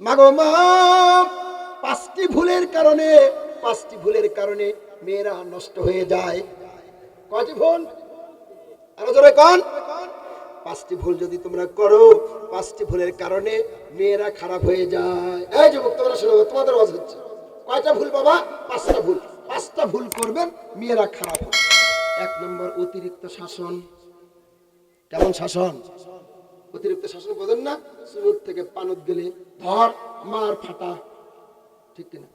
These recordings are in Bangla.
মাগো মা পাঁচটি ভুলের কারণে, পাঁচটি ভুলের কারণে মেয়েরা নষ্ট হয়ে যায়। কয়টি ভুল? আরও জোরে কন। পাঁচটি ভুল যদি তোমরা করো, পাঁচটি ভুলের কারণে মেয়েরা খারাপ হয়ে যায়। এই যুবক তোমরা শোনো তোমাদের আওয়াজ হচ্ছে। কয়টা ভুল বাবা? পাঁচটা ভুল। পাঁচটা ভুল করবেন, মেয়েরা খারাপ হবে। এক নম্বর অতিরিক্ত শাসন। কেমন শাসন? অতিরিক্ত শাসন বোঝেন না, সুরত থেকে পানত গেলে ধর মার ফাটা। ঠিক কিনা?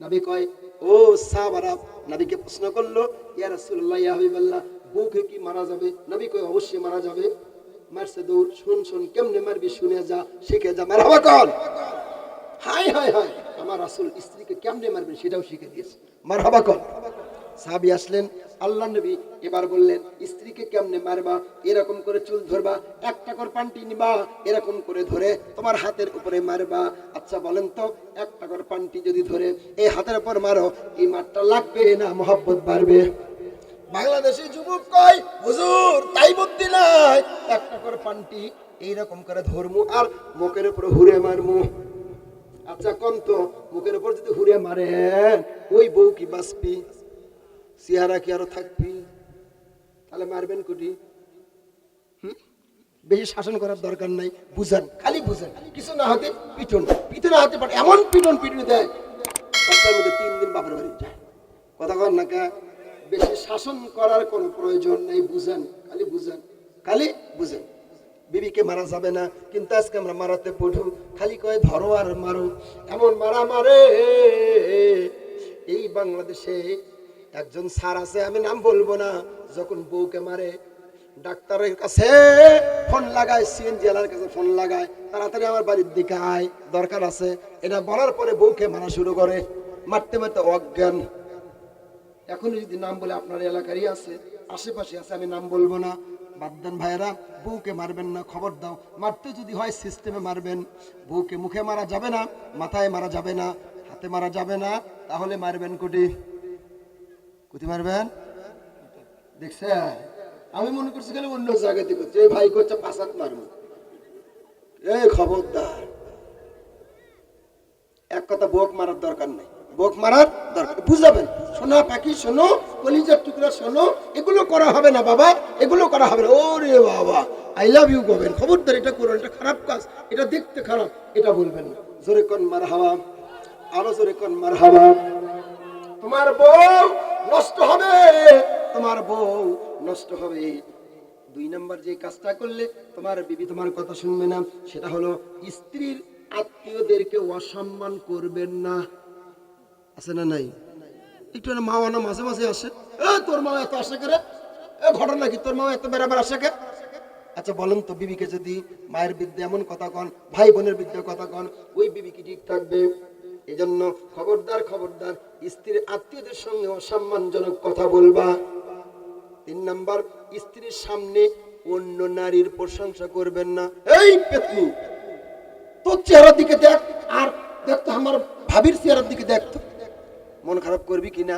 নবী কয়, ও সাহাবারা নবীকে প্রশ্ন করল, ইয়া রাসূলুল্লাহ, ইয়া হাবিবাল্লাহ বউকে কি মারা যাবে? নবী কয়, অবশ্যই মারা যাবে। মারছে দৌড়, শুন শুন, কেমনে মারবি, শুনে যা, শিখে যা মারহাবা কর হাই হাই হাই আমার রাসূল স্ত্রীকে কেমনে মারবেন সেটাও শিখে দিয়েছে। মারহাবা কর সাহাবী আসলেন আল্লাহ নবী এবার বললেন, স্ত্রীকে কেমনে মারবা, এরকম করে চুল ধরবা এক টাকার পান্টি নিবা, এরকম করে ধরে তোমার হাতের উপরে মারবা। আচ্ছা বলেন তো এক টাকার পান্টি যদি ধরে এই হাতের উপর মারো, এই মারটা লাগবে না, মহব্বত বাড়বে। বাংলাদেশি যুবক কয়, হুজুর, তাই বুদ্ধি নাই এক টাকার পান্টি এইরকম করে ধরমু আর মুখের উপর হুরে মারমু। আচ্ছা কোন তো, মুখের উপর যদি হুরে মারেন, ওই বউ কি বাঁচবি? চেহারা কি আরও থাকবি? তাহলে মারবেন কুটি? বেশি শাসন করার দরকার নাই, বুঝান, খালি বুঝান। কিছু না হাতে পিটন পিটন হাতে পারে, এমন পিটন পিটন দেয় তিন দিন বাপের বাড়ি যায়। কথা কর না বেশি শাসন করার কোনো প্রয়োজন নেই, বুঝান, খালি বুঝান খালি বুঝান। বিবিকে মারা যাবে না, কিন্তু আজকে আমরা মারাতে পড়ু। খালি কয় ধরো আর মারো, এমন মারা মারে। এই বাংলাদেশে একজন স্যার আছে, আমি নাম বলব না। যখন বউকে মারে, ডাক্তারের কাছে ফোন লাগায় সিএনজি এলার কাছে ফোন লাগায়, তাড়াতাড়ি আমার বাড়ির দিকে আয়, দরকার আছে। এটা বলার পরে বউকে মারা শুরু করে। মারতে মারতে অজ্ঞান। এখন যদি নাম বলে আপনার এলাকারই আছে, আশেপাশে আছে, আমি নাম বলব না। বাদ্দান ভাইয়েরা, বউকে মারবেন না, খবর দাও। মারতে যদি হয় সিস্টেমে মারবেন। বউকে মুখে মারা যাবে না, মাথায় মারা যাবে না, হাতে মারা যাবে না, তাহলে মারবেন কুটি। কুটি মারবেন? দেখছে আমি মনে করছি গেলে অন্য জায়গাতে করছে। এই ভাই করছে পাঁচাত মারবো এই খবরদার। এক কথা বোক মারার দরকার নেই। বোক মারার দরকার বুঝাবেন? সোনা পাখি শোনো, কলিজার টুকরা শোনো। এগুলো করা হবে না বাবা। এগুলো করা হবে না। ওরে বাবা। আই লাভ ইউ করবেন খবরদার, এটা করুন। এটা খারাপ কাজ। এটা দেখতে খারাপ। এটা বলবেন না। জোরে কন মার হাওয়া আরও জোরে কন মার হাওয়া তোমার বউ নষ্ট হবে। তোমার বউ নষ্ট হবে। দুই নাম্বার যে কাজটা করলে তোমার বিবি তোমার কথা শুনবে না, সেটা হলো স্ত্রীর আত্মীয়দেরকে অসম্মান করবেন না। আছে না নাই? একটু মা না মাঝে মাঝে আসে। তোর মা এত আশা করে? ঘটনা কি? তোর মা এত বেড়াবার আশা করে? আচ্ছা বলেন তো বিবিকে যদি মায়ের বিদ্যা এমন কথা কন, ভাই বোনের বিদ্যা কথা কন, ওই বিবি কি ঠিক থাকবে? এই জন্য খবরদার খবরদার, স্ত্রীর আত্মীয়দের সঙ্গে অসম্মানজনক কথা বলবা। তিন নাম্বার, স্ত্রীর সামনে অন্য নারীর প্রশংসা করবেন না। এই পেতনি, তোর চেহারার দিকে দেখ, আর দেখ তো আমার ভাবির চেহারার দিকে দেখ তো। মন খারাপ করবি কিনা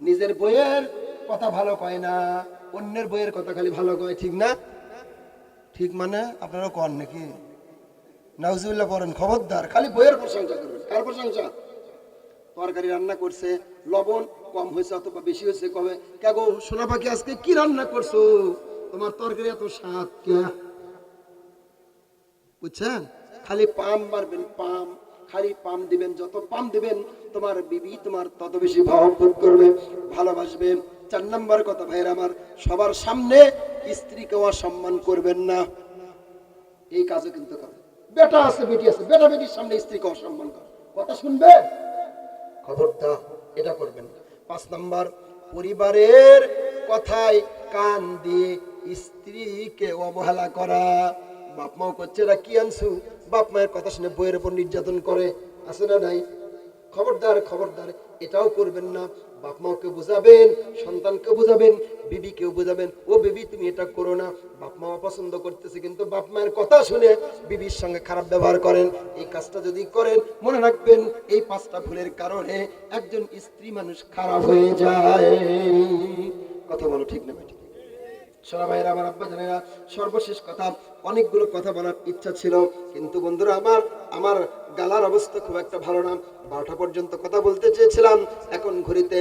নিজের বইয়ের কথা ভালো কয় না, অন্যের বইয়ের কথা খালি ভালো কয়, ঠিক না? ঠিক মানে আপনারা কন নাকি? নাউজুবিল্লাহ পড়েন খবরদার, খালি বইয়ের প্রশংসা করবেন। কার প্রশংসা। তরকারি রান্না করছে, লবণ কম হয়েছে অথবা বেশি হয়েছে, কবে? কেগো সোনা পাখি, আজকে কি রান্না করছ? তোমার তরকারি এত স্বাদ, কে? বুঝছেন? খালি পাম মারবেন, পাম। খালি পাম দিবেন, যত পাম দিবেন, তোমার বিবি তোমার তত বেশি মহব্বত করবে, ভালোবাসবে। চার নাম্বার কথা ভাইয়ের আমার, সবার সামনে স্ত্রীকে অসম্মান করবেন না। এই কাজও কিন্তু করে। বেটা আছে, বেটি আছে বেটা বেটির সামনে স্ত্রীকে অসম্মান করে। কথা শুনবে? খবরটা এটা করবেন। পাঁচ নাম্বার, পরিবারের কথায় কান দিয়ে স্ত্রীকে অবহেলা করা। বাপ মাও করছে এরা কি আনছু? বাপ মায়ের কথা শুনে বইয়ের উপর নির্যাতন করে। আছে না নাই? খবরদার খবরদার, এটাও করবেন না। বাপ মাকে বোঝাবেন, সন্তানকে বোঝাবেন বিবিকেও বোঝাবেন, ও বিবি, তুমি এটা করো না। বাপ মা পছন্দ করতেছে, কিন্তু বাপ মায়ের কথা শুনে বিবির সঙ্গে খারাপ ব্যবহার করেন। এই কাজটা যদি করেন, মনে রাখবেন, এই পাঁচটা ভুলের কারণে একজন স্ত্রী মানুষ খারাপ হয়ে যায়। কথা বলো ঠিক না ঠিক সোনা ভাইয়েরা, আমার আব্বা জানেরা, সর্বশেষ কথা, অনেকগুলো কথা বলার ইচ্ছা ছিল, কিন্তু বন্ধুরা, আমার আমার গালার অবস্থা খুব একটা ভালো না। বারোটা পর্যন্ত কথা বলতে চেয়েছিলাম, এখন ঘড়িতে